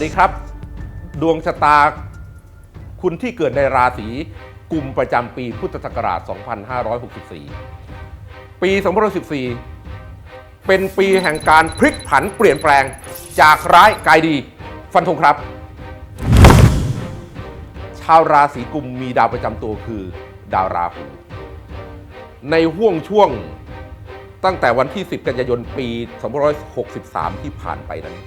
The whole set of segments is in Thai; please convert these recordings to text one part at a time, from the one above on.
สดีครับ ดวงชะตา คุณที่เกิดในราศีกุมประจำปีพุทธศักราช 2564 ปี2014เป็นปีแห่งการพลิกผันเปลี่ยนแปลงจากร้ายกลายดี ฟันธงครับ ชาวราศีกุมมีดาวประจำตัวคือ ดาวราหูในห่วงช่วงตั้งแต่วันที่ 10 กันยายนปี 2563 ที่ผ่านไปนั้น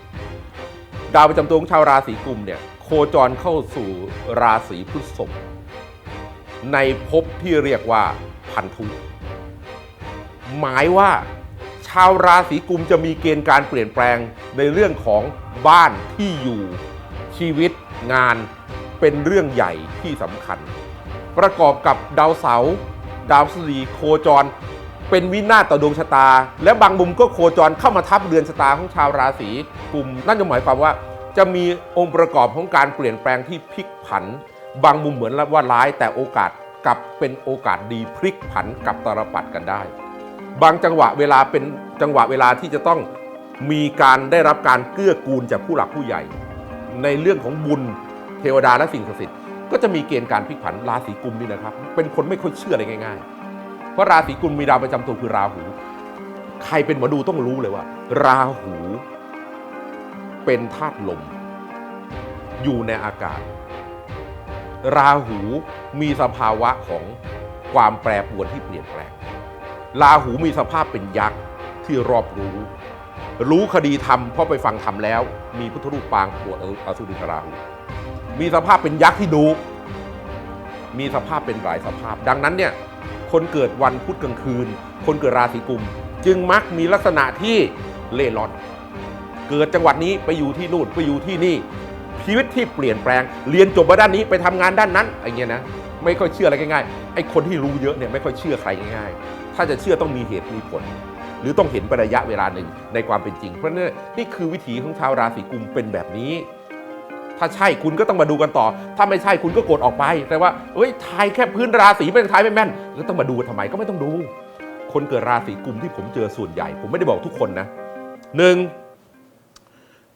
ดาวประจำตัวของชาวราศีกุมเนี่ยโคจรเข้าสู่ราศีพฤษภในภพที่เรียกว่าพันธุหมายว่าชาวราศีกุมจะมีเกณฑ์การเปลี่ยนแปลงในเรื่องของบ้านที่อยู่ชีวิตงานเป็นเรื่องใหญ่ที่สำคัญ ประกอบกับดาวเสาร์ดาวพฤหัสโคจร เป็นวินาศต่อดวงชะตา และบางมุมก็โคจรเข้ามาทับเรือนชะตาของชาวราศีกุม นั่นจะหมายความว่า จะมีองค์ประกอบของการเปลี่ยนแปลงที่พลิกผัน บางมุมเหมือนว่าร้ายแต่โอกาสกลับเป็นโอกาสดีพลิกผันกลับตรปัดกันได้ บางจังหวะเวลาเป็นจังหวะเวลาที่จะต้องมีการได้รับการเกื้อกูลจากผู้หลักผู้ใหญ่ ในเรื่องของบุญเทวดาและสิ่งศักดิ์สิทธิ์ก็จะมีเกณฑ์การพลิกผันราศีกุมนี่นะครับ เป็นคนไม่ค่อยเชื่ออะไรง่าย ๆ เพราะราศีกุมมีดาวประจำตัวคือราหู ใครเป็นหมอดูต้องรู้เลยว่า ราหู เป็นธาตุลม อยู่ในอากาศ ราหูมีสภาวะของความแปรปรวนที่เปลี่ยนแปลง ราหูมีสภาพเป็นยักษ์ที่รอบรู้ รู้คดีธรรมเพราะไปฟังธรรมแล้ว มีพุทธรูปปางปวดอสุรินทราหู มีสภาพเป็นยักษ์ที่ดู มีสภาพเป็นหลายสภาพ ดังนั้นเนี่ย คนเกิดวันพุธกลางคืน คนเกิดราศีกุม จึงมักมีลักษณะที่เล่ร่อน เกิดจังหวัดนี้ไปอยู่ที่นู่นไปอยู่ที่นี่ชีวิตที่เปลี่ยนแปลง เรียนจบมาด้านนี้ไปทำงานด้านนั้นอะไรเงี้ยนะไม่ค่อยเชื่ออะไรง่ายๆไอ้คนที่รู้เยอะเนี่ยไม่ค่อยเชื่อใครง่ายๆ ถ้าจะเชื่อต้องมีเหตุมีผล หรือต้องเห็นไประยะเวลาหนึ่งในความเป็นจริง เพราะนี่นี่คือวิถีของชาวราศีกุมเป็นแบบนี้ ถ้าใช่คุณก็ต้องมาดูกันต่อ ถ้าไม่ใช่คุณก็กดออกไป แต่ว่าเอ้ยทายแค่พื้นราศีเป็นทายไม่แม่นก็ต้องมาดูทำไมก็ไม่ต้องดู คนเกิดราศีกุมที่ผมเจอส่วนใหญ่ ผมไม่ได้บอกทุกคนนะหนึ่ง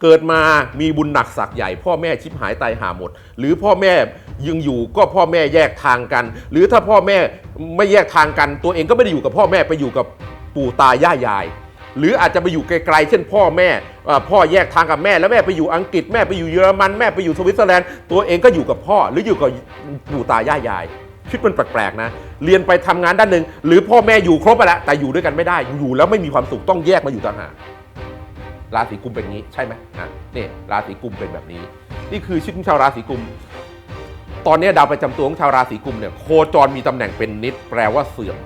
เกิดมามีบุญหนักสักใหญ่ พ่อแม่ชิบหายตายหาหมด หรือพ่อแม่ยังอยู่ก็พ่อแม่แยกทางกัน หรือถ้าพ่อแม่ไม่แยกทางกัน ตัวเองก็ไม่ได้อยู่กับพ่อแม่ไปอยู่กับปู่ตายายาย หรืออาจจะไปอยู่ไกลๆเช่นพ่อแม่พ่อแยกทางกับแม่แล้วแม่ไปอยู่อังกฤษแม่ไปอยู่เยอรมันแม่ไปอยู่สวิตเซอร์แลนด์ตัวเองก็อยู่กับพ่อหรืออยู่กับปู่ตายายยายชีวิตมันแปลกๆนะ เรียนไปทำงานด้านหนึ่งหรือพ่อแม่อยู่ครบไปแล้วแต่อยู่ด้วยกันไม่ได้อยู่แล้วไม่มีความสุขต้องแยกมาอยู่ต่างหากราศีกุมเป็นอย่างนี้ใช่ไหมอะนี่ราศีกุมเป็นแบบนี้ นี่คือชีวิตขอชาวราศีกุม ตอนนี้ดาวประจำตัวของชาวราศีกุมเนี่ยโคจรมีตำแหน่งเป็นนิดแปลว่าเสื่อม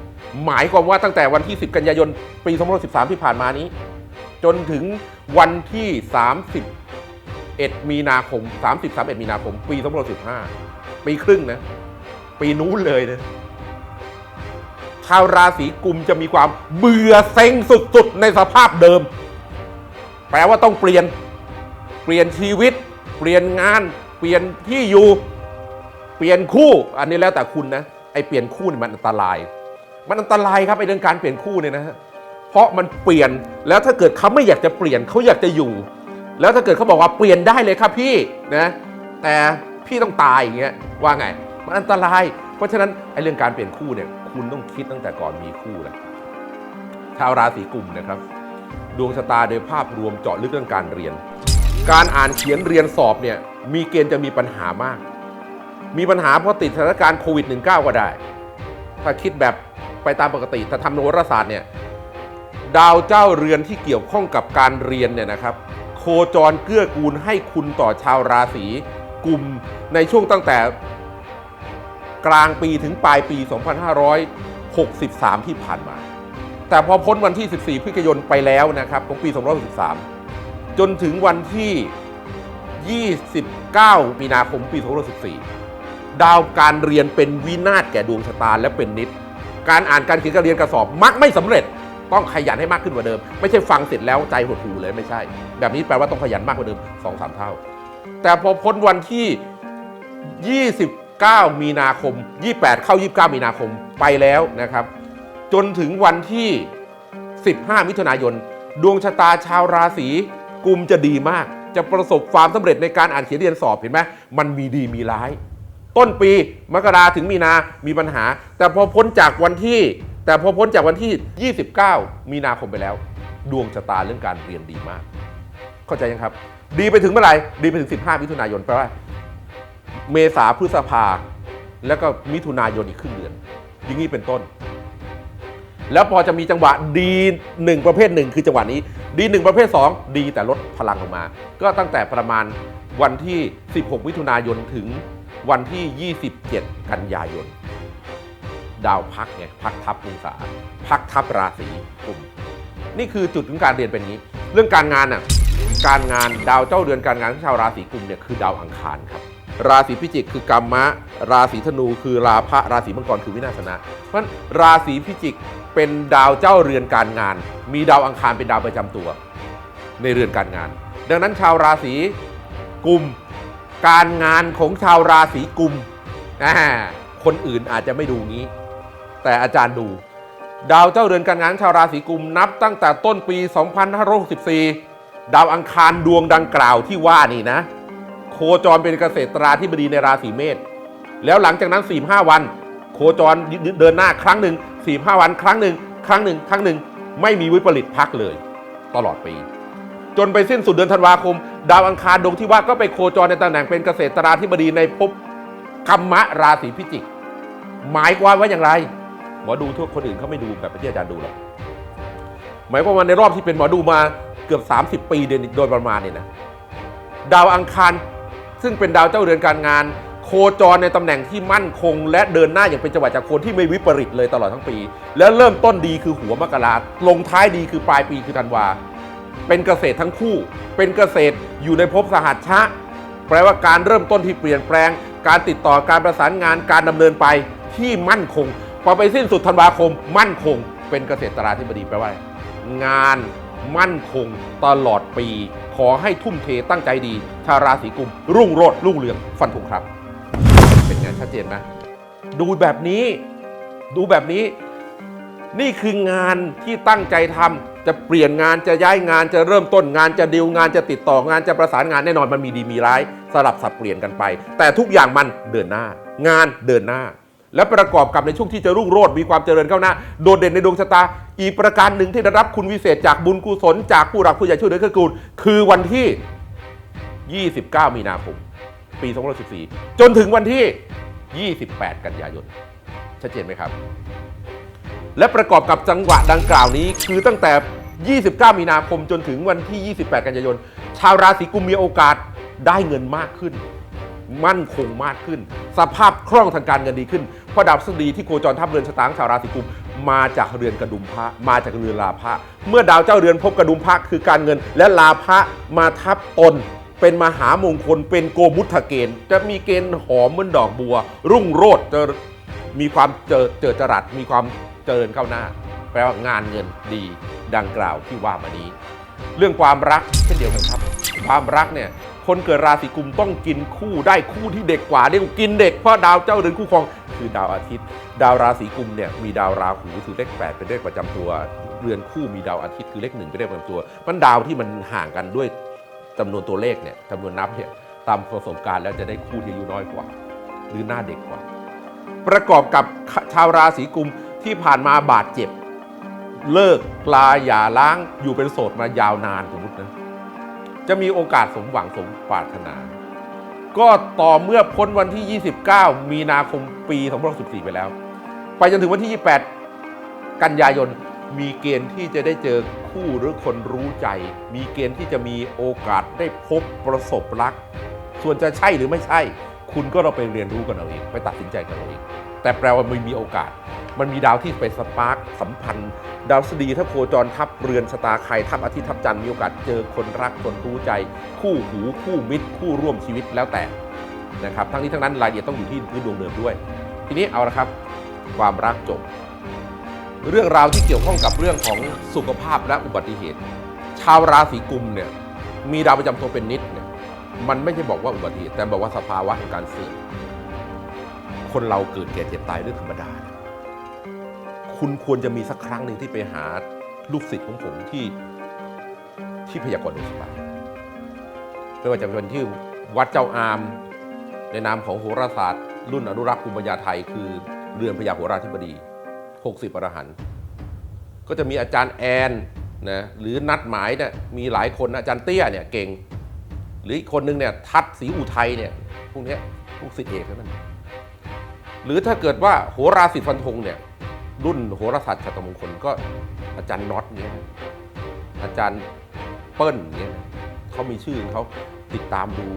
หมายความว่าตั้งแต่วันที่ 10 กันยายน ปี2013 ที่ผ่านมานี้ จนถึงวันที่ 31 มีนาคม 30 31 มีนาคม ปี2015 ปีครึ่งนะ ปีนู้นเลยนะชาวราศีกุมจะมีความเบื่อเซ็งสุดๆ ในสภาพเดิม แปลว่าต้องเปลี่ยน เปลี่ยนชีวิต เปลี่ยนงาน เปลี่ยนที่อยู่ เปลี่ยนคู่ อันนี้แล้วแต่คุณนะ ไอ้เปลี่ยนคู่นี่มันอันตราย มันอันตรายครับไอเรื่องการเปลี่ยนคู่เนี่ยนะฮะเพราะมันเปลี่ยนแล้วถ้าเกิดเขาไม่อยากจะเปลี่ยนเขาอยากจะอยู่ แล้วถ้าเกิดเขาบอกว่าเปลี่ยนได้เลยครับพี่นะแต่พี่ต้องตายอย่างเงี้ยว่าไง มันอันตราย เพราะฉะนั้นไอเรื่องการเปลี่ยนคู่เนี่ยคุณต้องคิดตั้งแต่ก่อนมีคู่แหละชาวราศีกุมนะครับ ดวงชะตาโดยภาพรวมเจาะลึกเรื่องการเรียน การอ่านเขียนเรียนสอบเนี่ยมีเกณฑ์จะมีปัญหามาก มีปัญหาเพราะติดสถานการณ์โควิด -19 ก็ได้ ถ้าคิดแบบ ไปตามปกติถ้าทำโหราศาสตร์เนี่ยดาวเจ้าเรือนที่เกี่ยวข้องกับการเรียนเนี่ยนะครับ โคจรเกื้อกูลให้คุณต่อชาวราศีกุมในช่วงตั้งแต่กลางปีถึงปลายปี 2563 ที่ผ่านมา แต่พอพ้นวันที่ 14 พฤศจิกายนไปแล้วนะครับของปี 2563 จนถึงวันที่ 29 มีนาคมปี 2514ดาวการเรียนเป็นวินาศแก่ดวงชะตาและเป็นนิด การอ่านการเขียนการเรียนการสอบมักไม่สำเร็จต้องขยันให้มากขึ้นกว่าเดิม ไม่ใช่ฟังเสร็จแล้วใจหดหูเลยไม่ใช่ แบบนี้แปลว่าต้องขยันมากกว่าเดิม2-3เท่า แต่พอพ้นวันที่ 29 มีนาคม 28 เข้า 29 มีนาคมไปแล้วนะครับ จนถึงวันที่ 15 มิถุนายน ดวงชะตาชาวราศีกุมจะดีมาก จะประสบความสำเร็จในการอ่านเขียนเรียนสอบเห็นไหมมันมีดีมีร้าย ต้นปีมกราถึงมีนามีปัญหา แต่พอพ้นจากวันที่ แต่พอพ้นจากวันที่ 29 มีนาคมไปแล้ว ดวงชะตาเรื่องการเรียนดีมาก เข้าใจยังครับ ดีไปถึงเมื่อไหร่ดีไปถึง 15 มิถุนายนแปลว่า เมษาพฤษภาแล้วก็มิถุนายนอีกครึ่งเดือน อย่างนี้เป็นต้น แล้วพอจะมีจังหวะดีหนึ่งประเภทหนึ่งคือจังหวะนี้ ดีหนึ่งประเภท 2 ดีแต่ลดพลังลงมา ก็ตั้งแต่ประมาณวันที่ 16 มิถุนายนถึง วันที่ 27 กันยายน ดาวพักไงพักทับองศาพักทับราศีกุมนี่คือจุดของการเรียนเป็นนี้ เรื่องการงานน่ะการงานดาวเจ้าเรือนการงานของชาวราศีกุมเนี่ยคือดาวอังคารครับราศีพิจิกคือกรรมะ ราศีธนูคือราพะราศีมังกรคือวินาศนะเพราะฉะนั้นราศีพิจิกเป็นดาวเจ้าเรือนการงาน มีดาวอังคารเป็นดาวประจำตัว ในเรือนการงาน ดังนั้นชาวราศีกุม การงานของชาวราศีกุมคนอื่นอาจจะไม่ดูงี้ แต่อาจารย์ดู ดาวเจ้าเรือนการงานชาวราศีกุมนับตั้งแต่ต้นปี 2564 ดาวอังคารดวงดังกล่าวที่ว่านี่นะ โคจรเป็นเกษตราธิบดีในราศีเมษแล้วหลังจากนั้น 45 วัน โคจรเดินหน้าครั้งหนึ่ง45 วัน ครั้งหนึ่งครั้งหนึ่งครั้งหนึ่งไม่มีวิปริตพักเลย ตลอดปี จนไปสิ้นสุดเดือนธันวาคม ดาวอังคารดวงที่ว่าก็ไปโคจรในตำแหน่งเป็นเกษตราธิบดีในภพกรรมะราศีพิจิก หมายความว่าอย่างไร หมอดูทุกคนอื่นเขาไม่ดูแบบที่อาจารย์ดูหรอกหมายความว่าในรอบที่เป็นหมอดูมาเกือบ 30 ปีโดยประมาณเนี่ยนะดาวอังคารซึ่งเป็นดาวเจ้าเรือนการงาน โคจรในตำแหน่งที่มั่นคง และเดินหน้าอย่างเป็นจังหวะจากคนที่ไม่วิปริตเลยตลอดทั้งปี แล้วเริ่มต้นดีคือหัวมกราลงท้ายดีคือปลายปีคือธันวา เป็นเกษตรทั้งคู่ เป็นเกษตรอยู่ในภพสหัชชะ แปลว่าการเริ่มต้นที่เปลี่ยนแปลง การติดต่อการประสานงานการดำเนินไปที่มั่นคงพอไปสิ้นสุดธันวาคม มั่นคง เป็นเกษตราธิบดีแปลว่า งานมั่นคงตลอดปี ขอให้ทุ่มเทตั้งใจดี ชาวราศีกุม รุ่งโรจน์รุ่งเรืองฟันธงครับ เป็นไงชัดเจนไหมดูแบบนี้ ดูแบบนี้ นี่คืองานที่ตั้งใจทำ จะเปลี่ยนงานจะย้ายงานจะเริ่มต้นงานจะดีลงานจะติดต่องานจะประสานงานแน่นอนมันมีดีมีร้าย สลับสับเปลี่ยนกันไป แต่ทุกอย่างมันเดินหน้า งานเดินหน้า และประกอบกับในช่วงที่จะรุ่งโรจน์มีความเจริญก้าวหน้า โดดเด่นในดวงชะตา อีกประการหนึ่งที่ได้รับคุณวิเศษจากบุญกุศลจากผู้รักผู้ใหญ่ช่วยเหลือเกื้อกูลคือวันที่ 29 มีนาคม ปี 2014 จนถึงวันที่ 28 กันยายน ชัดเจนไหมครับ และประกอบกับจังหวะดังกล่าวนี้ คือตั้งแต่ 29 มีนาคมจนถึงวันที่ 28 กันยายน ชาวราศีกุมมีโอกาสได้เงินมากขึ้น มั่นคงมากขึ้น สภาพคล่องทางการเงินดีขึ้นเพราะดาวพฤษฎีที่โคจรทับเรือนชะตาของชาวราศีกุมมาจากเรือนกระดุมพระมาจากเรือนลาภะเมื่อดาวเจ้าเรือนพบกระดุมพระคือการเงิน และลาภะมาทับตนเป็นมหามงคลเป็นโกมุทเกณฑ์ จะมีเกณฑ์หอมเหมือนดอกบัว รุ่งโรจน์จะมีความเจอเจอจรัสมีความ เจริญเข้าหน้า แปลว่างานเงินดีดังกล่าวที่ว่ามานี้ เรื่องความรักเช่นเดียวกันครับ ความรักเนี่ยคนเกิดราศีกุมต้องกินคู่ได้คู่ที่เด็กกว่าเรียกกินเด็กเพราะดาวเจ้าเรือนคู่ครองคือดาวอาทิตย์ ดาวราศีกุมเนี่ยมีดาวราหูคือเลขแปดเป็นเลขประจำตัว เรือนคู่มีดาวอาทิตย์คือเลขหนึ่งเป็นเลขประจำตัวมันดาวที่มันห่างกันด้วยจำนวนตัวเลขเนี่ยจำนวนนับเนี่ยตามประสบการณ์แล้วจะได้คู่ที่อายุน้อยกว่า หรือหน้าเด็กกว่า ประกอบกับชาวราศีกุม ที่ผ่านมาบาดเจ็บ เลิกลาหย่าล้างอยู่เป็นโสดมายาวนานสมมตินะจะมีโอกาสสมหวังสมปรารถนา ก็ต่อเมื่อพ้นวันที่ 29 มีนาคมปี2014ไปแล้ว ไปจนถึงวันที่ 28 กันยายนมีเกณฑ์ที่จะได้เจอคู่หรือคนรู้ใจ มีเกณฑ์ที่จะมีโอกาสได้พบประสบรัก ส่วนจะใช่หรือไม่ใช่ คุณก็เราไปเรียนรู้กันเอาเอง ไปตัดสินใจกันเอาเอง แต่แปลว่ามันมีโอกาส มันมีดาวที่ไปสปาร์คสัมพันธ์ ดาวพฤษฎีถ้าโคจรทับเรือนชะตาใครทับอาทิตย์ทับจันทร์มีโอกาสเจอคนรักคนรู้ใจ คู่หูคู่มิตร คู่ร่วมชีวิตแล้วแต่นะครับทั้งนี้ทั้งนั้นรายละเอียดต้องอยู่ที่พื้นดวงเดิมด้วย ทีนี้เอาละครับ ความรักจบ เรื่องราวที่เกี่ยวข้องกับเรื่องของสุขภาพและอุบัติเหตุ ชาวราศีกุมเนี่ยมีดาวประจำตัวเป็นนิดเนี่ยมันไม่ใช่บอกว่าอุบัติเหตุแต่บอกว่าสภาวะแห่งการเสื่อม คนเราเกิดแก่เจ็บตายเรื่องธรรมดาคุณควรจะมีสักครั้งหนึ่งที่ไปหาลูกศิษย์ของผมที่ที่พยากรณ์ดวงชะตาไม่ว่าจะเป็นที่วัดเจ้าอาม ในนามของโหราศาสตร์ รุ่นอนุรักษ์ภูมิปัญญาไทย คือเรือนพญาโหราธิบดี 60 อรหันต์ก็จะมีอาจารย์แอนนะหรือนัดหมายเนี่ยมีหลายคนอาจารย์เตี้ยเนี่ยเก่ง หรืออีกคนนึงเนี่ยทัดศรีอุทัยเนี่ยพวกนี้ยพวกศิษย์เอกทั้งนั้น หรือถ้าเกิดว่าโหราศิษย์ฟันธงเนี่ยรุ่นโหราศาสตร์ชัตมงคลก็อาจารย์น็อตเนี่ยอาจารย์เปิ้ลเนี่ยเขามีชื่อเขาติดตามดู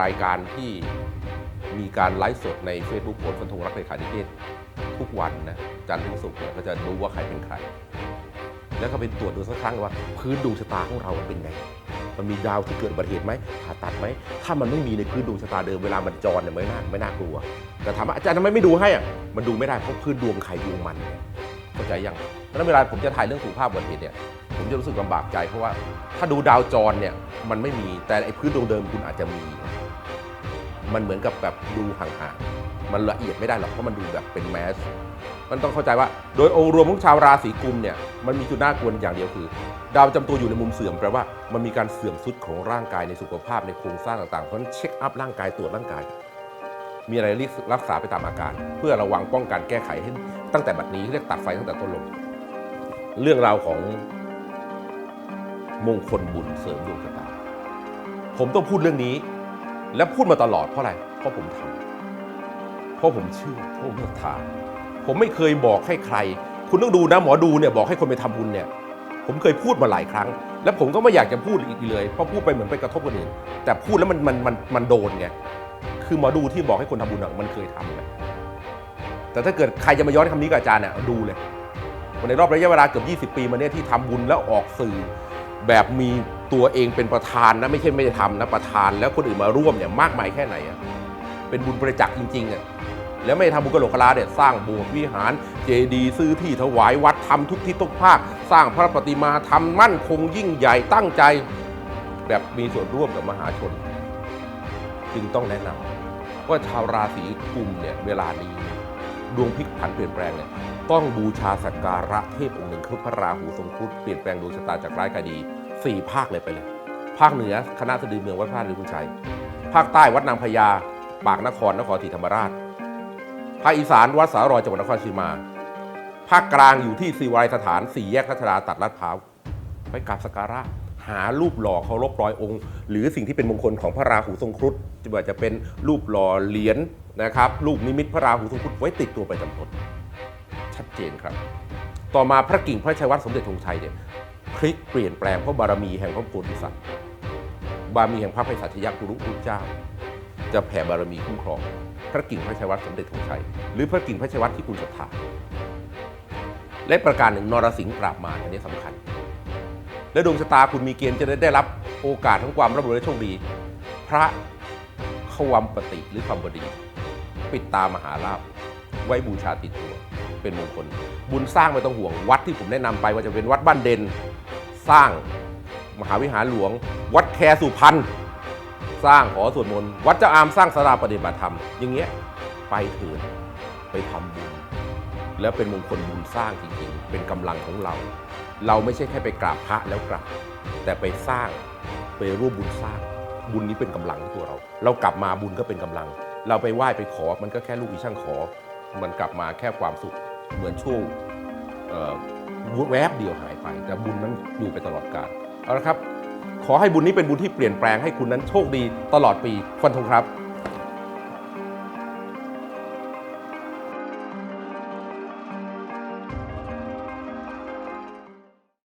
รายการที่มีการไลฟ์สดใน Facebook โหนฟันธงรักเลขานิเทศทุกวันนะจันทร์ถึงศุกร์เนี่ยก็จะดูว่าใครเป็นใคร แล้วก็ไปตรวจดูสักครั้งว่าพื้นดวงชะตาของเราเป็นไง มันมีดาวที่เกิดอุบัติเหตุไหมผ่าตัดไหมถ้ามันไม่มีในพื้นดวงชะตาเดิมเวลามันจรเนี่ยไม่น่าไม่น่ากลัว แต่ถามว่าอาจารย์ทำไมไม่ดูให้อะมันดูไม่ได้เพราะพื้นดวงใครดวงมันเข้าใจยังเพราะนั้นเวลาผมจะถ่ายเรื่องสุขภาพอุบัติเหตุเนี่ยผมจะรู้สึกลำบากใจเพราะว่าถ้าดูดาวจรเนี่ยมันไม่มีแต่ไอ้พื้นดวงเดิมคุณอาจจะมี มันเหมือนกับแบบดูห่างๆมันละเอียดไม่ได้หรอกเพราะมันดูแบบเป็นแมส มันต้องเข้าใจว่าโดยองค์รวมของชาวราศีกุมเนี่ยมันมีจุดน่ากลัวอย่างเดียวคือ ดาวประจำตัวอยู่ในมุมเสื่อมแปลว่ามันมีการเสื่อมสุดของร่างกายในสุขภาพในโครงสร้างต่างๆ เพราะฉะนั้นเช็คอัพร่างกายตรวจร่างกาย มีอะไรรักษาไปตามอาการ เพื่อระวังป้องกันแก้ไขให้ตั้งแต่บัดนี้เรียกตัดไฟตั้งแต่ต้นลมเรื่องราวของมงคลบุญเสริมดวงชะตาผมต้องพูดเรื่องนี้ และพูดมาตลอดเพราะอะไร เพราะผมทำเพราะผมเชื่อเพราะผมศรัทธา ผมไม่เคยบอกให้ใคร คุณต้องดูนะหมอดูเนี่ยบอกให้คนไปทำบุญเนี่ยผมเคยพูดมาหลายครั้ง แล้วผมก็ไม่อยากจะพูดอีกเลยเพราะพูดไปเหมือนไปกระทบคนอื่นแต่พูดแล้วมันมันมันมันโดนไงคือหมอดูที่บอกให้คนทำบุญมันเคยทำไงแต่ถ้าเกิดใครจะมาย้อนคำนี้กับอาจารย์เนี่ยดูเลยในรอบระยะเวลาเกือบ20 ปีมาเนี่ยที่ทำบุญแล้วออกสื่อ แบบมีตัวเองเป็นประธานนะไม่ใช่ไม่ได้ทำนะประธานแล้วคนอื่นมาร่วมเนี่ยมากมายแค่ไหนอะเป็นบุญประจักษ์จริงๆอะ แล้วไม่ทำบุญกะโหลกกะลาเนี่ยสร้างโบสถ์วิหารเจดีย์ซื้อที่ถวายวัดทำทุกทิศทุกภาค สร้างพระปฏิมาทำมั่นคงยิ่งใหญ่ตั้งใจ แบบมีส่วนร่วมกับมหาชน จึงต้องแนะนำว่าชาวราศีกุมเนี่ยเวลานี้ดวงพลิกผันเปลี่ยนแปลงเนี่ยต้องบูชาสักการะเทพองค์หนึ่งคือพระราหูทรงครุฑเปลี่ยนแปลงดวงชะตาจากร้ายกลายดีสี่ภาคเลยไปเลย ภาคเหนือคณะสะดือเมืองวัดพระหรือคุณชัย ภาคใต้วัดนางพญาปากนครนครศรีธรรมราช ภาคอีสานวัดสารอยจังหวัดนครศรีมา ภาคกลางอยู่ที่สีวายสถานสี่แยกทัชดาตัดลาดพร้าวไปกราบสักการะหารูปหล่อเคารพร้อยองค์ หรือสิ่งที่เป็นมงคลของพระราหูทรงครุฑจะว่าจะเป็นรูปหล่อเหรียญนะครับรูปนิมิตพระราหูทรงครุฑไว้ติดตัวประจำตนชัดเจนครับ ต่อมาพระกิ่งพระชัยวัฒน์สมเด็จธงชัยเนี่ยพลิกเปลี่ยนแปลงเพราะบารมีแห่งพระโพธิสัตว์บารมีแห่งพระไพศาลชยกุรุพุทธเจ้า จะแผ่บารมีคุ้มครอง พระกิ่งพระชัยวัฒน์สมเด็จธงชัย หรือพระกิ่งพระชัยวัฒน์ที่คุณศรัทธาและประการหนึ่งนรสิงห์ปราบมารอันนี้สำคัญ และดวงชะตาคุณมีเกณฑ์จะได้ได้รับโอกาสทั้งความร่ำรวยและโชคดี พระขวัมปติหรือความบดี ปิดตามหาลาภไว้บูชาติดตัวเป็นมงคล บุญสร้างไม่ต้องห่วงวัดที่ผมแนะนำไปว่าจะเป็นวัดบ้านเด่นสร้างมหาวิหารหลวง วัดแคสุพรรณ สร้างหอสวดมนต์วัดเจ้าอามสร้างสราปฏิบัติธรรม อย่างเงี้ยไปเถิดไปทำบุญแล้วเป็นมงคลบุญสร้างจริงๆ เป็นกำลังของเรา เราไม่ใช่แค่ไปกราบพระแล้วกลับแต่ไปสร้างไปร่วมบุญสร้าง บุญนี้เป็นกำลังของตัวเรา เรากลับมาบุญก็เป็นกำลัง เราไปไหว้ไปขอมันก็แค่ลูกอีช่างขอ มันกลับมาแค่ความสุขเหมือนช่วงแวบเดียวหายไป แต่บุญนั้นอยู่ไปตลอดกาลเอาละครับ ขอให้บุญนี้เป็นบุญที่เปลี่ยนแปลงให้คุณนั้นโชคดีตลอดปีฟันธงครับ